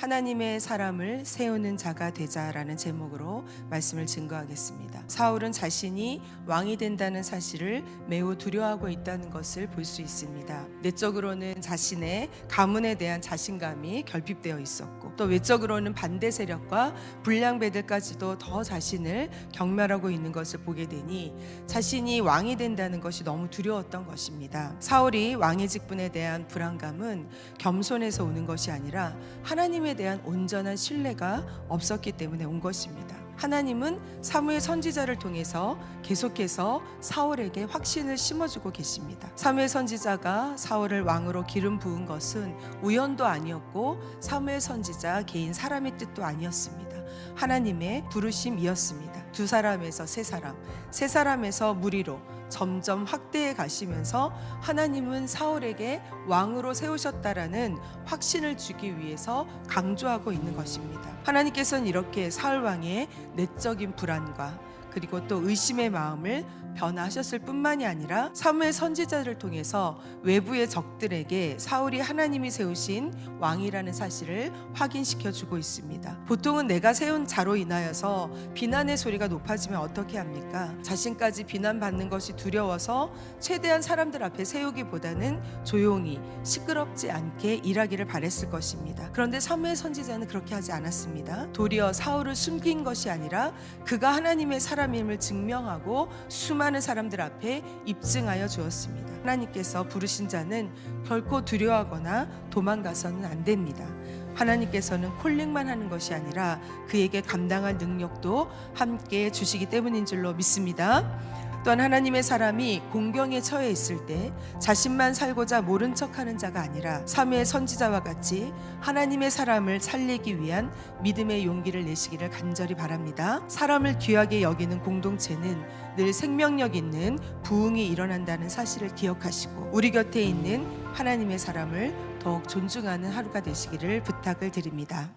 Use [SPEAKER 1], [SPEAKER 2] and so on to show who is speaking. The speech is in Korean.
[SPEAKER 1] 하나님의 사람을 세우는 자가 되자라는 제목으로 말씀을 증거하겠습니다. 사울은 자신이 왕이 된다는 사실을 매우 두려워하고 있다는 것을 볼 수 있습니다. 내적으로는 자신의 가문에 대한 자신감이 결핍되어 있었고 또 외적으로는 반대 세력과 불량배들까지도 더 자신을 경멸하고 있는 것을 보게 되니 자신이 왕이 된다는 것이 너무 두려웠던 것입니다. 사울이 왕의 직분에 대한 불안감은 겸손에서 오는 것이 아니라 하나님 에 대한 온전한 신뢰가 없었기 때문에 온 것입니다. 하나님은 사무엘 선지자를 통해서 계속해서 사울에게 확신을 심어주고 계십니다. 사무엘 선지자가 사울을 왕으로 기름 부은 것은 우연도 아니었고 사무엘 선지자 개인 사람의 뜻도 아니었습니다. 하나님의 부르심이었습니다. 두 사람에서 세 사람, 세 사람에서 무리로 점점 확대해 가시면서 하나님은 사울에게 왕으로 세우셨다라는 확신을 주기 위해서 강조하고 있는 것입니다. 하나님께서는 이렇게 사울 왕의 내적인 불안과 그리고 또 의심의 마음을 변화하셨을 뿐만이 아니라 사무엘 선지자를 통해서 외부의 적들에게 사울이 하나님이 세우신 왕이라는 사실을 확인시켜 주고 있습니다. 보통은 내가 세운 자로 인하여서 비난의 소리가 높아지면 어떻게 합니까? 자신까지 비난받는 것이 두려워서 최대한 사람들 앞에 세우기보다는 조용히 시끄럽지 않게 일하기를 바랬을 것입니다. 그런데 사무엘 선지자는 그렇게 하지 않았습니다. 도리어 사울을 숨긴 것이 아니라 그가 하나님의 사람 임을 증명하고 수많은 사람들 앞에 입증하여 주었습니다. 하나님께서 부르신 자는 결코 두려워하거나 도망가서는 안 됩니다. 하나님께서는 콜링만 하는 것이 아니라 그에게 감당할 능력도 함께 주시기 때문인 줄로 믿습니다. 또한 하나님의 사람이 공경에 처해 있을 때 자신만 살고자 모른 척하는 자가 아니라 사무의 선지자와 같이 하나님의 사람을 살리기 위한 믿음의 용기를 내시기를 간절히 바랍니다. 사람을 귀하게 여기는 공동체는 늘 생명력 있는 부흥이 일어난다는 사실을 기억하시고 우리 곁에 있는 하나님의 사람을 더욱 존중하는 하루가 되시기를 부탁을 드립니다.